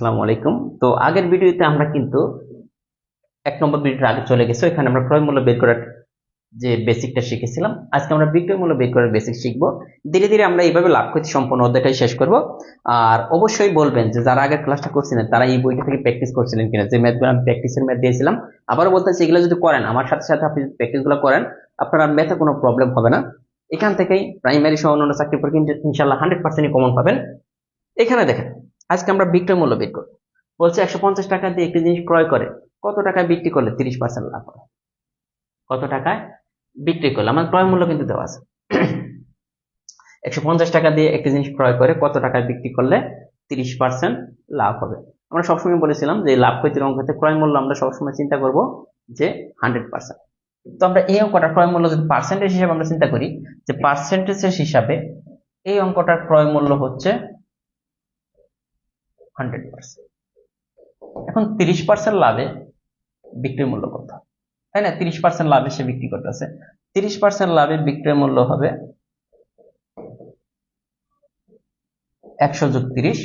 আসসালামু আলাইকুম। তো আগের ভিডিওতে আমরা কিন্তু এক নম্বর ভিডিওর আগে চলে গেছি এখানে আমরা ক্রয় মূল্য বের করার যে বেসিকটা শিখেছিলাম। আজকে আমরা বিক্রয় মূল্য বের করার বেসিক শিখব। ধীরে ধীরে আমরা এইভাবে লাভ ক্ষতি সম্পূর্ণ অধ্যায়টাই শেষ করব। আর অবশ্যই বলবেন যে যারা আগের ক্লাসটা করছিলেন, তারা এই বইটা থেকে প্র্যাকটিস করছিলেন কিনা? যে ম্যাথগুলো আমি প্র্যাকটিসের ম্যাথ দিয়েছিলাম, আবারও বলতেছি, এগুলো যদি করেন, আমার সাথে সাথে আপনি যদি প্র্যাকটিসগুলো করেন, আপনার ম্যাথে কোনো প্রবলেম হবে না। এখান থেকেই প্রাইমারি সহ অন্যান্য চাকরি পরীক্ষা ইনশাল্লাহ হান্ড্রেড পার্সেন্টই কমন পাবেন। এখানে দেখেন আজকে আমরা বিক্রয় মূল্য বের করব। বলছে একশো পঞ্চাশ টাকা দিয়ে একটি জিনিস ক্রয় করে, কত টাকায় বিক্রি করলে তিরিশ পার্সেন্ট লাভ হবে? কত টাকায় বিক্রি করলে? আমার ক্রয় মূল্য কিন্তু দেওয়া আছে। একশো পঞ্চাশ টাকা দিয়ে একটি জিনিস ক্রয় করে কত টাকায় বিক্রি করলে তিরিশ পার্সেন্ট লাভ হবে? আমরা সবসময় বলেছিলাম যে লাভ ক্ষতির অঙ্কতে ক্রয় মূল্য আমরা সবসময় চিন্তা করব যে হান্ড্রেড পার্সেন্ট তো আমরা এই অঙ্কটা ক্রয় মূল্য যদি পার্সেন্টেজ হিসাবে আমরা চিন্তা করি, যে পার্সেন্টেজের হিসাবে এই অঙ্কটার ক্রয় মূল্য হচ্ছে হান্ড্রেড পার্সেন্ট এখন তিরিশ পার্সেন্ট লাভে বিক্রয় মূল্য কত? তাই না? তিরিশ পার্সেন্ট লাভে সে বিক্রি করতেছে। তিরিশ পার্সেন্ট লাভে বিক্রয় মূল্য হবে একশো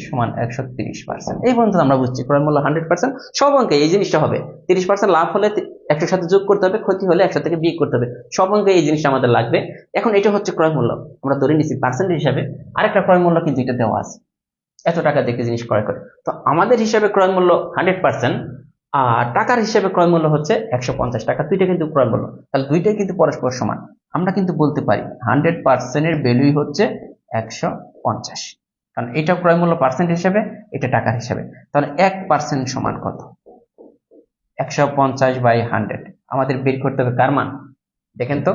সমান একশো তিরিশ পার্সেন্ট এই পর্যন্ত আমরা বুঝছি। ক্রয় মূল্য হান্ড্রেড পার্সেন্ট সব অঙ্কে এই জিনিসটা হবে। তিরিশ পার্সেন্ট লাভ হলে একশোর সাথে যোগ করতে হবে, ক্ষতি হলে একশো থেকে বিয়োগ করতে হবে। সব অঙ্কে এই জিনিসটা আমাদের লাগবে। এখন এটা হচ্ছে ক্রয় মূল্য। আমরা ধরে নিচ্ছি পার্সেন্ট হিসাবে। আরেকটা ক্রয় মূল্য কিন্তু এটা দেওয়া আছে। এত টাকা দেখে জিনিস ক্রয় করে। তো আমাদের হিসাবে ক্রয় মূল্য হান্ড্রেড পার্সেন্ট আর টাকার হিসাবে ক্রয় মূল্য হচ্ছে একশো পঞ্চাশ টাকা। দুইটা কিন্তু ক্রয় মূল্য। তাহলে দুইটাই কিন্তু পরস্পর সমান। আমরা কিন্তু বলতে পারি হান্ড্রেড পার্সেন্টের ভ্যালুই হচ্ছে একশো পঞ্চাশ। কারণ এটা ক্রয় মূল্য পার্সেন্ট হিসেবে, এটা টাকার হিসাবে। তাহলে এক পার্সেন্ট সমান কত? একশো পঞ্চাশ বাই হান্ড্রেড আমাদের বের করতে হবে কার মান? দেখেন তো।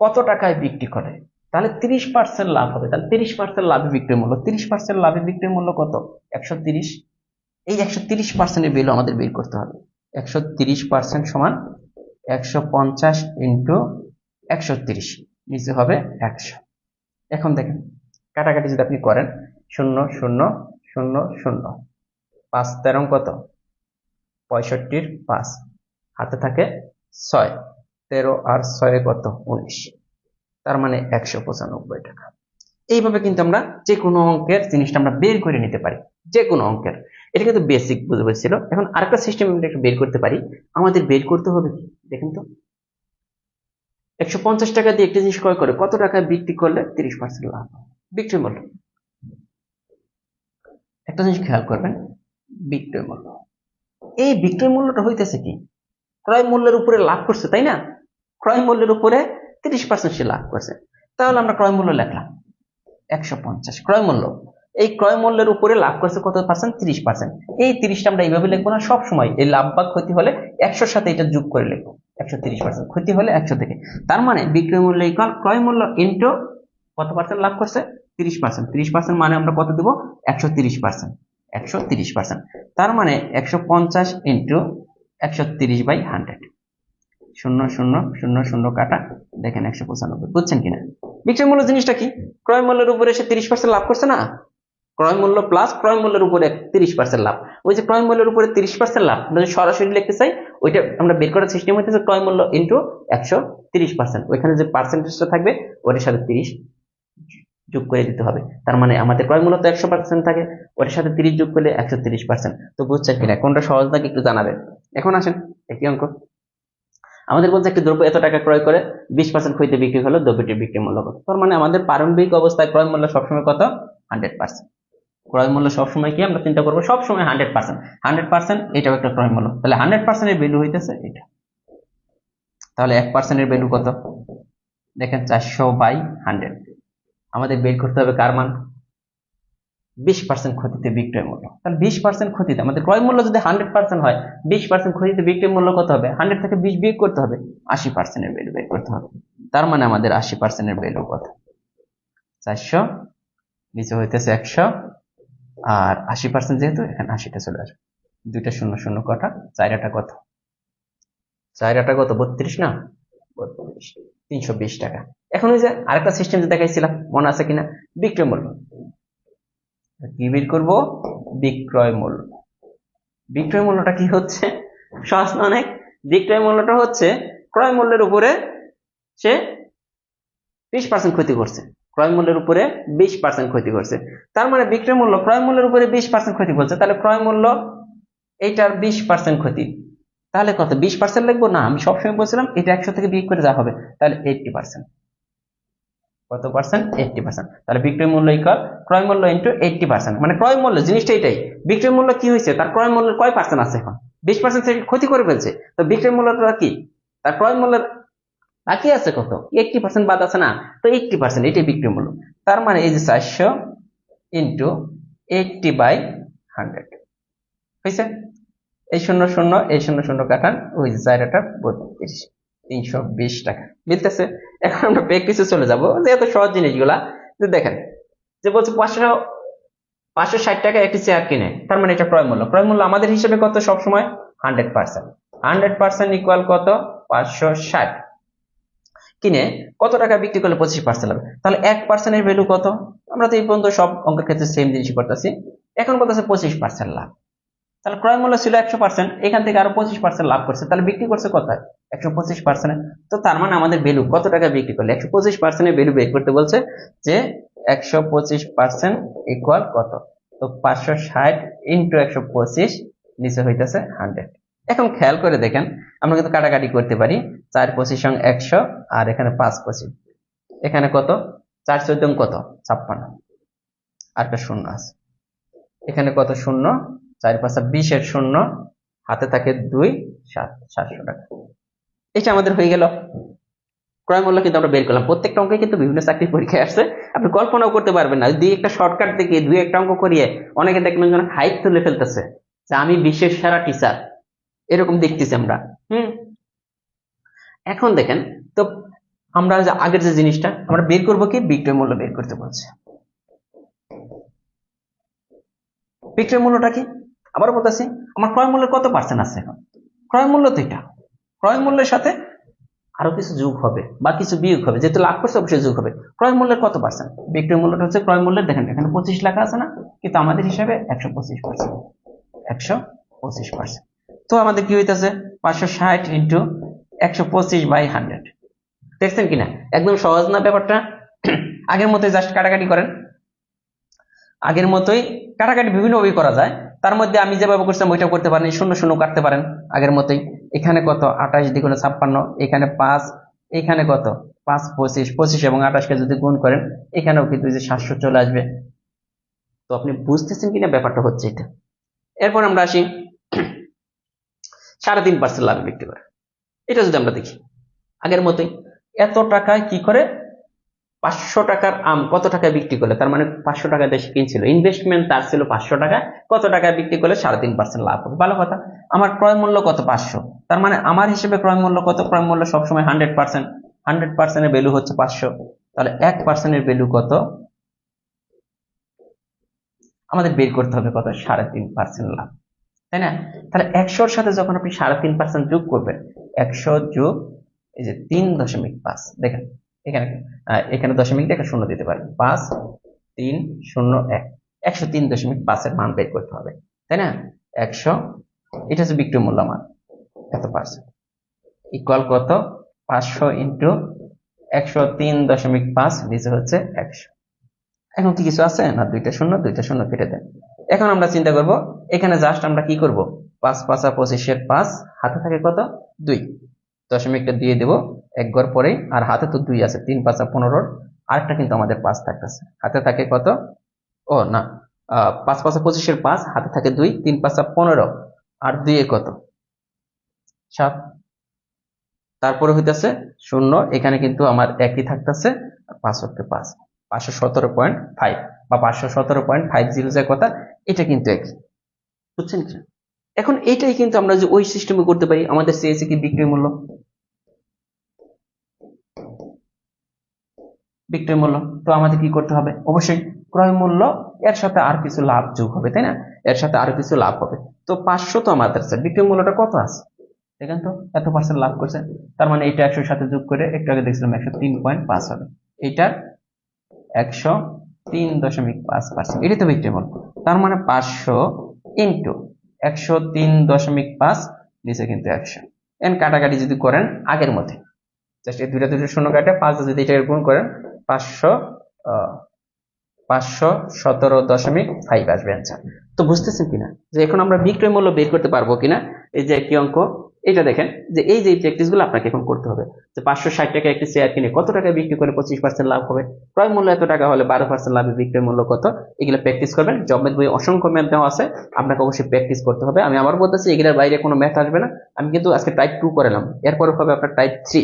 কত টাকায় বিক্রি করে? তাহলে তিরিশ পার্সেন্ট লাভ হবে। তাহলে তিরিশ পার্সেন্ট লাভে বিক্রয় মূল্য। তিরিশ পার্সেন্ট লাভে বিক্রয় মূল্য কত? একশো তিরিশ। এই একশো তিরিশ পার্সেন্টের ভ্যালু আমাদের বের করতে হবে। একশো তিরিশ পার্সেন্ট সমান একশো পঞ্চাশ ইন্টু একশো তিরিশ। নিচে হবে একশো। এখন দেখেন, কাটাকাটি যদি আপনি করেন, শূন্য শূন্য শূন্য শূন্য। পাঁচ তেরো কত? পঁয়ষট্টির পাঁচ। হাতে থাকে ছয়। তেরো আর ছয় কত? উনিশ। তার মানে একশো পঁচানব্বই টাকা। এইভাবে কিন্তু আমরা যে কোনো অঙ্কের জিনিসটা আমরা বের করে নিতে পারি যে কোনো অঙ্কের। এটা কিন্তু বেসিক বুঝতে পেরেছিল এখন আরেকটা সিস্টেম আমরা একটু বের করতে পারি। আমাদের বের করতে হবে কি? দেখেন তো। একশো পঞ্চাশ টাকা দিয়ে একটা জিনিস ক্রয় করে, কত টাকায় বিক্রি করলে? তিরিশ পার্সেন্ট লাভ বিক্রয় মূল্য। একটা জিনিস খেয়াল করবেন, বিক্রয় মূল্য। এই বিক্রয় মূল্যটা হইতেছে কি? ক্রয় মূল্যের উপরে লাভ করছে, তাই না? ক্রয় মূল্যের উপরে তিরিশ পার্সেন্ট সে লাভ করছে। তাহলে আমরা ক্রয় মূল্য লিখলাম। একশো পঞ্চাশ ক্রয় মূল্য। এই ক্রয় মূল্যের উপরে লাভ করছে কত পার্সেন্ট তিরিশ পার্সেন্ট এই তিরিশটা আমরা এইভাবে লিখব না। সব সময় এই লাভ বা ক্ষতি হলে একশোর সাথে এটা যোগ করে লিখব। একশো তিরিশ পার্সেন্ট ক্ষতি হলে একশো থেকে। তার মানে বিক্রয় মূল্য ইকাল ক্রয় মূল্য ইন্টু কত পার্সেন্ট লাভ করছে? তিরিশ পার্সেন্ট তিরিশ পার্সেন্ট মানে আমরা কত দেবো? একশো তিরিশ পার্সেন্ট একশো তিরিশ পার্সেন্ট তার মানে একশো পঞ্চাশ ইন্টু একশো তিরিশ বাই হান্ড্রেড শূন্য শূন্য শূন্য শূন্য কাটা দেখেন একশো পঁচানব্বই। বুঝছেন কিনা? বিক্রয় মূল্য জিনিসটা কি? ক্রয় মূল্যের উপরে এসে তিরিশ পার্সেন্ট লাভ করছে না? ক্রয় মূল্য প্লাস ক্রয় মূল্যের উপরে তিরিশ পার্সেন্ট লাভ। ওই যে ক্রয় মূল্যের উপরে তিরিশ পার্সেন্ট লাভ, আমরা যদি সরাসরি লিখতে চাই, ওইটা আমরা বের করার সিস্টেম হইতেছে ক্রয় মূল্য ইন্টু একশো তিরিশ পার্সেন্ট ওইখানে যে পার্সেন্টেজটা থাকবে, ওটার সাথে তিরিশ যোগ করে দিতে হবে। তার মানে আমাদের ক্রয় মূল্য তো একশো পার্সেন্ট থাকে, ওটার সাথে তিরিশ যোগ করলে একশো তিরিশ পার্সেন্ট তো বুঝছেন কিনা? কোনটা সহজ থাকে একটু জানাবেন? এখন আসেন একই অঙ্ক। আমাদের বলছে একটি দ্রব্য এত টাকা ক্রয় করে বিশ পার্সেন্ট ক্ষতিতে বিক্রি হলো দ্রব্যটির বিক্রি মূল্য কত? তার মানে আমাদের প্রারম্ভিক অবস্থায় ক্রয় মূল্য সবসময় কত? হান্ড্রেড পার্সেন্ট ক্রয় মূল্য সবসময় কি? আমরা চিন্তা করব সবসময় হান্ড্রেড পার্সেন্ট হান্ড্রেড পার্সেন্ট এটাও একটা ক্রয় মূল্য। তাহলে হান্ড্রেড পার্সেন্টের ভ্যালু হইতেছে এটা। তাহলে এক পার্সেন্টের ভ্যালু কত? দেখেন চারশো বাই হান্ড্রেড। আমাদের বের করতে হবে কার মান? বিশ পার্সেন্ট ক্ষতিতে বিক্রয় মূল্য। তাহলে বিশ পার্সেন্ট ক্ষতিতে, আমাদের ক্রয় মূল্য যদি হান্ড্রেড পার্সেন্ট হয়, বিশ পার্সেন্ট ক্ষতিতে বিক্রয় মূল্য কত হবে? হান্ড্রেড থেকে বিশ বিয়োগ করতে হবে, আশি পার্সেন্টের ভ্যালু বের করতে হবে। তার মানে আমাদের আশি পার্সেন্টের ভ্যালু কত? চারশো, নিচে হইতেছে একশো, আর আশি পার্সেন্ট যেহেতু, এখানে আশিটা চলে আসবে। দুইটা শূন্য শূন্য কটা? চাইরাটা কত? চাইরাটা কত? বত্রিশ না? বত্রিশ। তিনশো বিশ টাকা। এখন ওই যে আরেকটা সিস্টেম যে দেখাইছিলাম, মনে আছে কিনা? বিক্রয় মূল্য। কি বের করব? বিক্রয় মূল্য। বিক্রয় মূল্যটা কি হচ্ছে? সহজ অনেক? বিক্রয় মূল্যটা হচ্ছে, ক্রয় মূল্যের উপরে সে বিশ পার্সেন্ট ক্ষতি করছে। ক্রয় মূল্যের উপরে বিশ পার্সেন্ট ক্ষতি করছে। তার মানে বিক্রয় মূল্য ক্রয় মূল্যের উপরে বিশ পার্সেন্ট ক্ষতি করছে। তাহলে ক্রয় মূল্য এইটার বিশ পার্সেন্ট ক্ষতি। তাহলে কত? বিশ পার্সেন্ট লিখব? না, আমি সবসময় বলছিলাম এটা একশো থেকে বিয়োগ করে যা হবে। তাহলে এইটটি পার্সেন্ট কত পার্সেন্ট এইটটি পার্সেন্ট তাহলে বিক্রয় মূল্য ইকাল ক্রয় মূল্য ইন্টু এইটটি পার্সেন্ট মানে ক্রয় মূল্য, জিনিসটা এটাই। বিক্রয় মূল্য কি হয়েছে? তার ক্রয় মূল্য কয় পার্সেন্ট আছে এখন? বিশ পার্সেন্ট ক্ষতি করে ফেলছে। তো বিক্রয় মূল্যটা কি? তার ক্রয় মূল্যের বাকি আছে কত? এইটটি পার্সেন্ট বাদ আছে না? তো এইটটি পার্সেন্ট এটাই বিক্রয় মূল্য। তার মানে এই যে চারশো ইন্টু এইটটি বাই হান্ড্রেড হয়েছে? এই শূন্য শূন্য, এই শূন্য শূন্য কাটান, ওই জায়গাটা বত্রিশ। তিনশো বিশ টাকা। মিলতেছে? এখন আমরা প্র্যাকটিসে চলে যাব। যেহেতু সহজ জিনিসগুলা যে দেখেন, যে বলছে পাঁচশো পাঁচশো ষাট টাকা একটি চেয়ার কিনে, তার মানে এটা ক্রয় মূল্য। ক্রয় মূল্য আমাদের হিসেবে কত সবসময়? Hundred percent hundred percent equal কত? পাঁচশো ষাট। কিনে কত টাকা বিক্রি করলে পঁচিশ পার্সেন্ট হবে তাহলে এক পার্সেন্টের ভ্যালু কত? আমরা তো এই পর্যন্ত সব অঙ্কের ক্ষেত্রে সেম জিনিসই করতেছি। এখন কত আছে পঁচিশ পার্সেন্ট লাভ। তাহলে ক্রয় মূল্য ছিল একশো পার্সেন্ট এখান থেকে আরও পঁচিশ পার্সেন্ট লাভ করছে। তাহলে বিক্রি করছে কত একশো পঁচিশ পার্সেন্ট তো তার মানে আমাদের ভ্যালু কত টাকা বিক্রি করলে? একশো পঁচিশ পার্সেন্টের ভ্যালু বের করতে বলছে যে একশো পঁচিশ পার্সেন্ট ইকুয়াল কত? তো পাঁচশো ষাট ইন্টু একশো পঁচিশ নিচে হইতেছে হান্ড্রেড। এখন খেয়াল করে দেখেন, আমরা কিন্তু কাটাকাটি করতে পারি। চার পঁচিশ সঙ্গে একশো আর এখানে পাঁচ পঁচিশ। এখানে কত? চার চোদ্দ কত? ছাপ্পান্ন। আর শূন্য আছে। এখানে কত? শূন্য। চার পাঁচটা বিশের শূন্য, হাতে থাকে দুই, সাত সাতশো টাকা এটা আমাদের হয়ে গেল। ক্রয় মূল্য কিন্তু আমরা বের করলাম। প্রত্যেকটা অঙ্কে কিন্তু বিভিন্ন চাকরি পরীক্ষায় আসছে। আপনি কল্পনাও করতে পারবেন না। দুই একটা শর্টকাট থেকে দুই একটা অঙ্ক করিয়ে অনেকে দেখবেন যেন হাইট তুলে ফেলতেছে, যে আমি বিশ্বের সেরা টিচার এরকম দেখতেছি আমরা। হুম? এখন দেখেন, তো আমরা যে আগের যে জিনিসটা, আমরা বের করব কি? বিক্রয় মূল্য বের করতে বলছে। বিক্রয় মূল্যটা কি? আবার বলতেছি, আমার ক্রয় মূল্যের কত পার্সেন্ট আছে এখন? ক্রয় মূল্য তো এটা ক্রয় মূল্যের সাথে আরও কিছু যোগ হবে, বা কিছু বিয়োগ হবে, যেহেতু লাভ করছে, অবশ্যই যোগ হবে। ক্রয় মূল্যের কত পার্সেন্ট বিক্রয় মূল্যটা হচ্ছে ক্রয় মূল্যের, দেখেন, এখানে পঁচিশ লেখা আছে না? কিন্তু আমাদের হিসাবে একশো পঁচিশ পার্সেন্ট তো আমাদের কি হইতেছে? পাঁচশো ষাট ইন্টু একশো পঁচিশ বাই হান্ড্রেড দেখছেন কিনা? একদম সহজ না ব্যাপারটা? আগের মতোই জাস্ট কাটাকাটি করেন। আগের মতোই কাটাকাটি বিভিন্নভাবে করা যায়। তার মধ্যে আমি যেভাবে করছিলাম ওইটা করতে পারেন। শূন্য শূন্য কাটতে পারেন আগের মতোই। এখানে কত? আঠাশ দ্বিগুণে ছাপ্পান্ন। এখানে পাঁচ, এখানে কত? পাঁচ, পঁচিশ পঁচিশ এবং আঠাশকে যদি গুণ করেন, এখানেও কিন্তু যে সাতশো চলে আসবে। তো আপনি বুঝতেছেন কিনা ব্যাপারটা হচ্ছে এটা? এরপর আমরা আসি। সাড়ে তিন পার্সেন্ট লাভ বিক্রি করে। এটা যদি আমরা দেখি। আগের মতোই, এত টাকায় কি করে পাঁচশো টাকার আম কত টাকায় বিক্রি করলে? তার মানে পাঁচশো টাকা দেশে কিনছিল। ইনভেস্টমেন্ট তার ছিল পাঁচশো টাকা কত টাকায় বিক্রি করলে? সাড়ে তিন পার্সেন্ট লাভ হবে। ভালো কথা। আমার ক্রয় মূল্য কত? পাঁচশো। তার মানে আমার হিসেবে ক্রয় মূল্য কত? ক্রয় মূল্য সবসময় হান্ড্রেড পার্সেন্ট হান্ড্রেড পার্সেন্টের ভ্যালু হচ্ছে পাঁচশো। তাহলে এক পার্সেন্টের ভ্যালু কত? আমাদের বের করতে হবে কত? সাড়ে তিন পার্সেন্ট লাভ। তাই না? তাহলে একশোর সাথে যখন আপনি সাড়ে তিন পার্সেন্ট যোগ করবেন, একশো যোগ এই যে তিন দশমিক পাঁচ, দেখেন। এখানে এখানে দশমিক দেখে শূন্য দিতে পারেন। পাঁচ, তিন, শূন্য, এক। একশো তিন দশমিক পাঁচের মান বের করতে হবে, তাই না? একশো, এটা হচ্ছে বিক্রয় মূল্য মান এত পার্সেন্ট ইকুয়াল কত? পাঁচশো ইন্টু একশো তিন দশমিক পাঁচ, নিচে হচ্ছে একশো। এখন কি কিছু আছে? না, দুইটা শূন্য দুইটা শূন্য কেটে দেন। এখন আমরা চিন্তা করব, এখানে জাস্ট আমরা কি করব? পাঁচ, পাঁচা পঁচিশের পাঁচ, হাতে থাকে কত? দুই। দশমিকটা দিয়ে দেব। এক ঘর পরে আর হাতে তো দুই আছে, তিন, পাঁচা পনেরোর আরেকটা কিন্তু আমাদের পাঁচ থাকতেছে। হাতে থাকে কত? ও, না। পাঁচ, পাঁচা পঁচিশের পাঁচ, হাতে থাকে দুই, তিন, পাঁচা পনেরো। আর দুইয়ে কত? সাত। তারপরে হইতেছে শূন্য, এখানে কিন্তু আমার একই থাকতেছে, পাঁচ পাঁচ। পাঁচশো সতেরো পয়েন্ট ফাইভ বা পাঁচশো সতেরো পয়েন্ট ফাইভ জিরো যে কথা, এটা কিন্তু একই। বুঝছেন কি? এখন এইটাই কিন্তু আমরা যে ওই সিস্টেমে করতে পারি, আমাদের চেয়েছে কি বিক্রয় মূল্য? বিক্রয় মূল্য। তো আমাদের কি করতে হবে? অবশ্যই ক্রয় মূল্য, এর সাথে আর কিছু লাভ যোগ হবে, তাই না? এর সাথে আরও কিছু লাভ হবে। তো পাঁচশো তো আমাদের আছে। বিক্রয় মূল্যটা কত আছে? দেখেন তো, এত পার্সেন্ট লাভ করছে। তার মানে এটা একশোর সাথে যোগ করে একটু আগে দেখছিলাম, একশো তিন পয়েন্ট পাঁচ হবে। এইটার একশো তিন দশমিক পাঁচ পার্সেন্ট এটাই তো বিক্রয় মূল্য। তার মানে পাঁচশো ইন্টু কাটাকাটি যদি করেন আগের মধ্যে। জাস্ট দুইটা দুটো শূন্য কাটে পাঁচ যদি এটা গুণ করেন, পাঁচশো পাঁচশো সতেরো দশমিক ফাইভ আসবে আনসার তো বুঝতেছেন কিনা? যে এখন আমরা বিক্রয় মূল্য বের করতে পারব কিনা? এই যে একই অঙ্ক এটা দেখেন, যে এই যে প্র্যাকটিসগুলো আপনাকে এখন করতে হবে, যে পাঁচশো ষাট টাকা একটি শেয়ার কিনে কত টাকা বিক্রি করে পঁচিশ পার্সেন্ট লাভ হবে, ক্রয় মূল্য এত টাকা হলে বারো পার্সেন্ট লাভে বিক্রয় মূল্য কত, এগুলো প্র্যাকটিস করবেন জবের বই অসংখ্য ম্যাথ দেওয়া আছে, আপনাকে অবশ্যই প্র্যাকটিস করতে হবে, আমি আমার বলতেছি, এগুলোর বাইরে কোনো ম্যাথ আসবে না, আমি কিন্তু আজকে টাইপ টু করালাম, এরপরে হবে আপনার টাইপ থ্রি